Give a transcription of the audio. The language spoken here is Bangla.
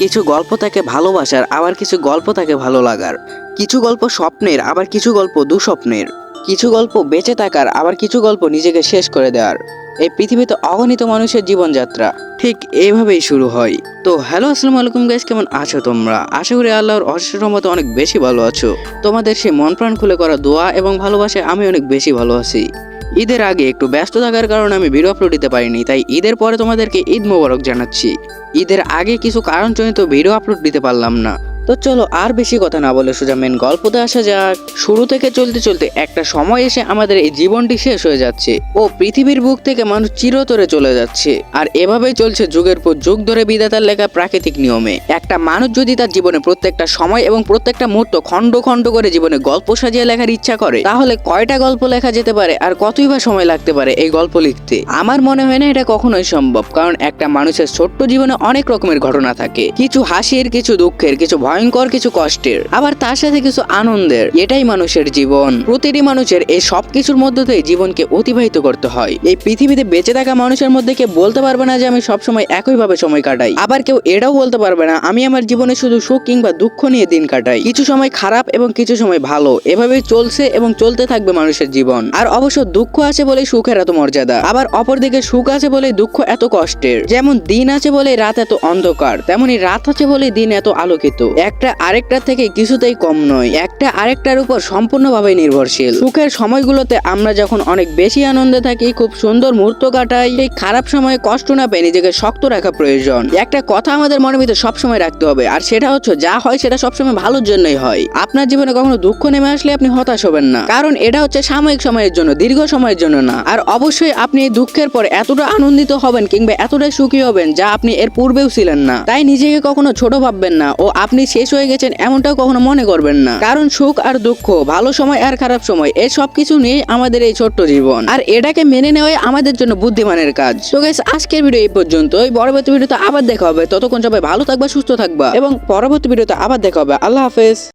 কিছু গল্প তাকে ভালোবাসার, আবার কিছু গল্প তাকে ভালো লাগার। কিছু গল্প স্বপ্নের, আবার কিছু গল্প দুঃস্বপ্নের। কিছু গল্প বেঁচে থাকার, আবার কিছু গল্প নিজেকে শেষ করে দেওয়ার। এই পৃথিবীতে অগণিত মানুষের জীবনযাত্রা ঠিক এইভাবেই শুরু হয়। তো হ্যালো, আসসালামু আলাইকুম গাইস কেমন আছো তোমরা? আশা করি আল্লাহর অশেষ রহমতে অনেক বেশি ভালো আছো। তোমাদের সেই মন প্রাণ খুলে করা দোয়া এবং ভালোবাসায় আমি অনেক বেশি ভালো আছি। ঈদের আগে একটু ব্যস্ত থাকার কারণে আমি ভিডিও আপলোড দিতে পারিনি, তাই ঈদের পরে তোমাদেরকে ঈদ মোবারক জানাচ্ছি। ঈদের আগে কিছু কারণজনিত ভিডিও আপলোড দিতে পারলাম না। তো চলো আর বেশি কথা না বলে সোজা মেন গল্পতে আসা যাক। শুরু থেকে চলতে চলতে একটা সময় এসে আমাদের এই জীবনটি শেষ হয়ে যাচ্ছে। ও পৃথিবীর বুক থেকে মানুষ চিরতরে চলে যাচ্ছে। আর এভাবেই চলছে যুগের পর যুগ ধরে বিধাতার লেখা প্রাকৃতিক নিয়মে। একটা মানুষ যদি তার জীবনে প্রত্যেকটা সময় এবং প্রত্যেকটা মুহূর্ত খণ্ড খণ্ড করে জীবনে গল্প সাজিয়ে লেখার ইচ্ছা করে, তাহলে কয়টা গল্প লেখা যেতে পারে আর কতই বা সময় লাগতে পারে এই গল্প লিখতে? আমার মনে হয় না এটা কখনোই সম্ভব, কারণ একটা মানুষের ছোট্ট জীবনে অনেক রকমের ঘটনা থাকে। কিছু হাসির, কিছু দুঃখের, কিছু ভয়ঙ্কর কিছু কষ্টের, আবার তার সাথে কিছু আনন্দের। এটাই মানুষের জীবন। প্রতিটি মানুষের এই সব কিছুর মধ্যে দিয়ে জীবনকে অতিবাহিত করতে হয়। এই পৃথিবীতে বেঁচে থাকা মানুষের মধ্যে কেউ বলতে পারবে না যে আমি সবসময় একইভাবে সময় কাটাই। আবার কেউ এটাও বলতে পারবে না, আমি আমার জীবনে শুধু সুখ কিংবা দুঃখ নিয়ে দিন কাটাই। কিছু সময় খারাপ এবং কিছু সময় ভালো, এভাবেই চলছে এবং চলতে থাকবে মানুষের জীবন। আর অবশ্য দুঃখ আছে বলেই সুখের এত মর্যাদা। আবার অপরদিকে সুখ আছে বলেই দুঃখ এত কষ্টের। যেমন দিন আছে বলে রাত এত অন্ধকার, তেমনি রাত আছে বলে দিন এত আলোকিত। একটা আরেকটার থেকে কিছুতেই কম নয়। একটা আরেকটার উপর সম্পূর্ণভাবে নির্ভরশীল। সুখের সময়গুলোতে আমরা যখন অনেক বেশি আনন্দে থাকি, খুব সুন্দর মুহূর্ত কাটাই এই খারাপ সময়ে কষ্ট না পেয়ে নিজেকে শক্ত রাখা প্রয়োজন। একটা কথা আমাদের মনের ভিতরে সবসময় রাখতে হবে, আর সেটা হচ্ছে যা হয় সেটা সবসময় ভালোর জন্যই হয়। আপনার জীবনে কখনো দুঃখ নেমে আসলে আপনি হতাশ হবেন না, কারণ এটা হচ্ছে সাময়িক সময়ের জন্য, দীর্ঘ সময়ের জন্য না। আর অবশ্যই আপনি এই দুঃখের পর এতটা আনন্দিত হবেন কিংবা এতটাই সুখী হবেন যা আপনি এর পূর্বেও ছিলেন না। তাই নিজেকে কখনো ছোট ভাববেন না, ও আপনি শেষ হয়ে গেছেন এমনটাও কখনো মনে করবেন না। কারণ সুখ আর দুঃখ, ভালো সময় আর খারাপ সময় এই সব কিছু নিয়ে আমাদের এই ছোট্ট জীবন। আর এটাকে মেনে নেওয়াই আমাদের জন্য বুদ্ধিমানের কাজ। তো গেস আজকের ভিডিও এই পর্যন্ত ওই পরবর্তী ভিডিওতে আবার দেখা হবে। ততক্ষণ সবাই ভালো থাকবা, সুস্থ থাকবা। এবং পরবর্তী ভিডিওতে আবার দেখা হবে। আল্লাহ হাফেজ।